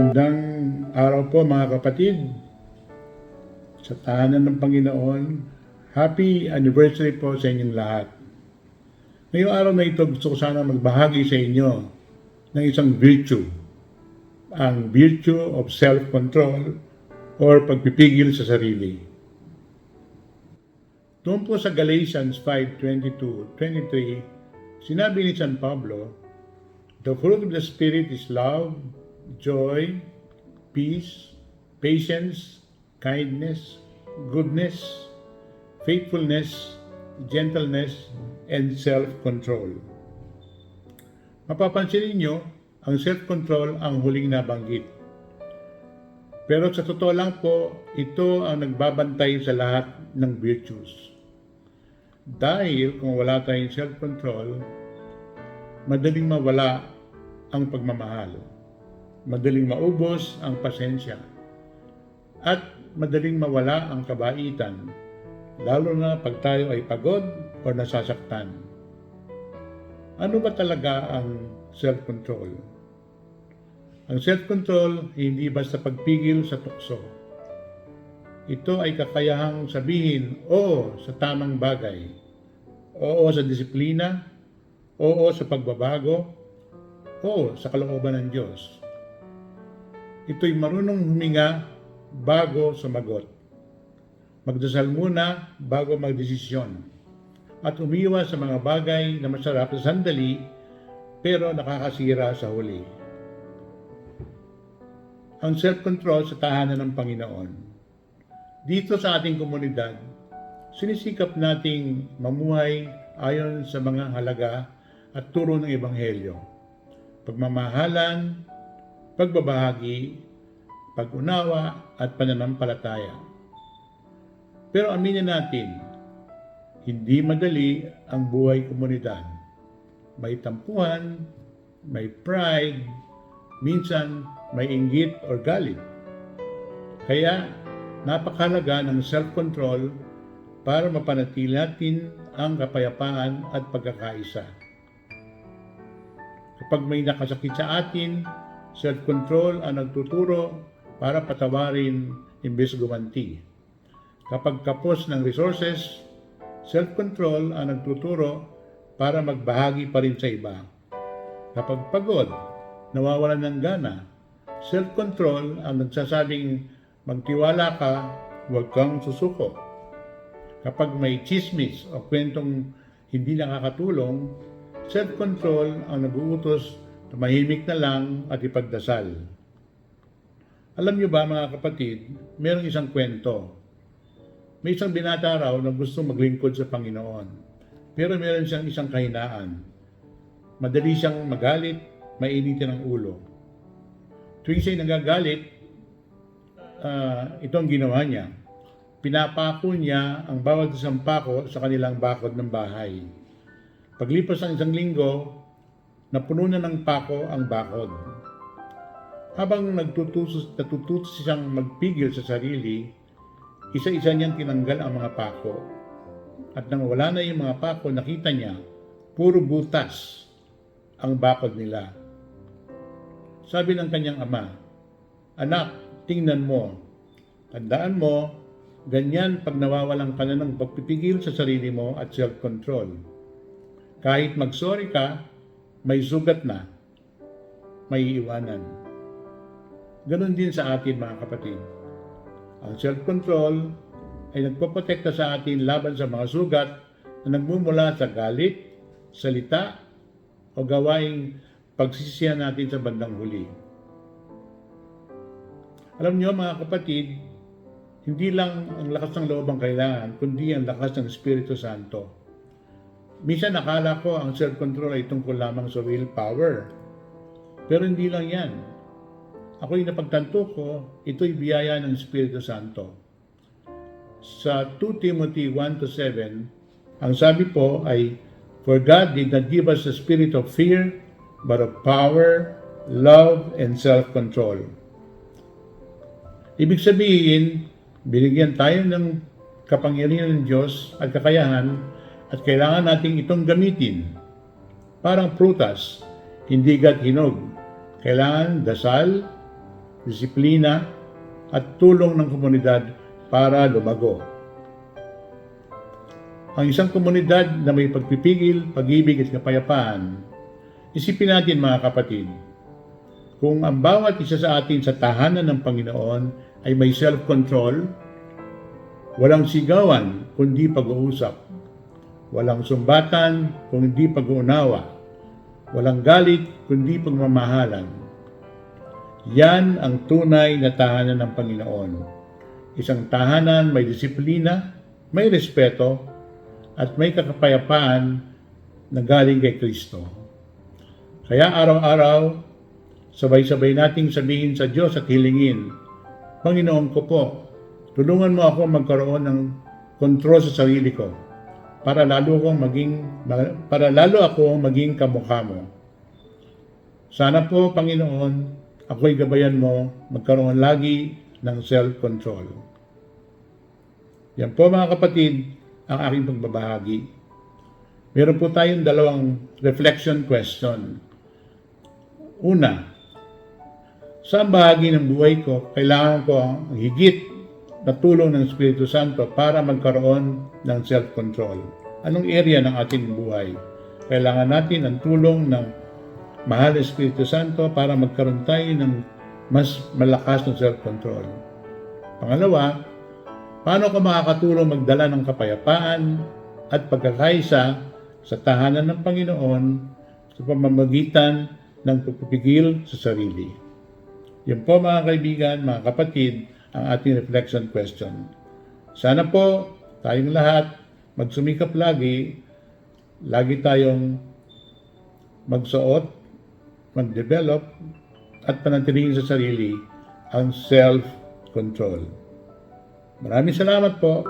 Magandang araw po mga kapatid. Sa tahanan ng Panginoon, happy anniversary po sa inyong lahat. Ngayong araw na ito, gusto ko sana magbahagi sa inyo ng isang virtue. Ang virtue of self-control or pagpipigil sa sarili. Doon po sa Galatians 5:22-23, sinabi ni San Pablo, The fruit of the Spirit is love, joy, peace, patience, kindness, goodness, faithfulness, gentleness, and self-control. Mapapansin ninyo, ang self-control ang huling nabanggit. Pero sa totoo lang po, ito ang nagbabantay sa lahat ng virtues. Dahil kung wala tayong self-control, madaling mawala ang pagmamahal. Madaling maubos ang pasensya. At madaling mawala ang kabaitan, lalo na pag tayo ay pagod o nasasaktan. Ano ba talaga ang self-control? Ang self-control hindi basta pagpigil sa tukso. Ito ay kakayahang sabihin oo sa tamang bagay, oo sa disiplina, oo sa pagbabago, oo sa kalooban ng Diyos. Ito'y marunong huminga bago sumagot. Magdasal muna bago magdesisyon. At umiwas sa mga bagay na masarap sa sandali pero nakakasira sa huli. Ang self-control sa tahanan ng Panginoon. Dito sa ating komunidad, sinisikap nating mamuhay ayon sa mga halaga at turo ng Ebanghelyo. Pagmamahalan, pagbabahagi, pag-unawa at pananampalataya. Pero aminin natin, hindi madali ang buhay komunidad. May tampuhan, may pride, minsan may inggit or galit. Kaya napakalaga ng self-control para mapanatili natin ang kapayapaan at pagkakaisa. Kapag may nakasakit sa atin, self-control ang nagtuturo para patawarin imbes gumanti. Kapag kapos ng resources, self-control ang nagtuturo para magbahagi pa rin sa iba. Kapag pagod, nawawalan ng gana, self-control ang nagsasabing magtiwala ka, huwag kang susuko. Kapag may chismis o kwentong hindi nakakatulong, self-control ang naguutos tumahimik na lang at ipagdasal. Alam niyo ba mga kapatid, mayroong isang kwento. May isang binata raw na gusto maglingkod sa Panginoon. Pero meron siyang isang kahinaan. Madali siyang magalit, mainitin ang ulo. Tuwing siya'y nagagalit, uh, ito ang ginawa niya. Pinapako niya ang bawat isang pako sa kanilang bakod ng bahay. Paglipas ng isang linggo, napuno na ng pako ang bakod. Habang nagtutusos, natututos siyang magpigil sa sarili, isa-isa niyang tinanggal ang mga pako. At nang wala na yung mga pako, nakita niya, puro butas ang bakod nila. Sabi ng kanyang ama, Anak, tingnan mo. Tandaan mo, ganyan pag nawawalan ka na ng pagpipigil sa sarili mo at self-control. Kahit mag-sorry ka, may sugat na, may iwanan. Ganon din sa atin mga kapatid. Ang self-control ay nagpoprotekta sa atin laban sa mga sugat na nagmumula sa galit, salita, o gawaing pagsisisihan natin sa bandang huli. Alam niyo mga kapatid, hindi lang ang lakas ng loob ang kailangan, kundi ang lakas ng Espiritu Santo. Minsan nakala ko ang self-control ay tungkol lamang sa willpower. Pero hindi lang yan. Ako'y napagtanto ko, ito'y biyaya ng Espiritu Santo. Sa 2 Timothy 1 to 7, ang sabi po ay, For God did not give us a spirit of fear, but of power, love, and self-control. Ibig sabihin, binigyan tayo ng kapangyarihan ng Diyos at kakayahan at kailangan nating itong gamitin. Parang prutas, hindi gat hinog. Kailangan dasal, disiplina, at tulong ng komunidad para lumago. Ang isang komunidad na may pagpipigil, pag-ibig at kapayapaan, isipin natin mga kapatid, kung ang bawat isa sa atin sa tahanan ng Panginoon ay may self-control, walang sigawan kundi pag-uusap, walang sumbatan kundi pag-uunawa, walang galit kundi pagmamahalan. Yan ang tunay na tahanan ng Panginoon. Isang tahanan may disiplina, may respeto, at may kakapayapaan na galing kay Kristo. Kaya araw-araw, sabay-sabay nating sabihin sa Diyos at hilingin, Panginoon ko po, tulungan mo ako magkaroon ng kontrol sa sarili ko para lalo akong maging para lalo ako maging kamukha mo. Sana po, Panginoon, ako'y gabayan mo magkaroon lagi ng self-control. Yan po mga kapatid, ang aking pagbabahagi. Meron po tayong dalawang reflection question. Una, sa bahagi ng buhay ko, kailangan ko ang higit na tulong ng Espiritu Santo para magkaroon ng self-control. Anong area ng ating buhay? Kailangan natin ang tulong ng mahal na Espiritu Santo para magkaroon tayo ng mas malakas na self-control. Pangalawa, paano ka makakatulong magdala ng kapayapaan at pagkakaisa sa tahanan ng Panginoon sa pamamagitan ng pagpipigil sa sarili? Yan po mga kaibigan, mga kapatid, ang ating reflection question. Sana po tayong lahat magsumikap lagi, lagi tayong magsuot, mag-develop, at panatilihin sa sarili ang self-control. Maraming salamat po.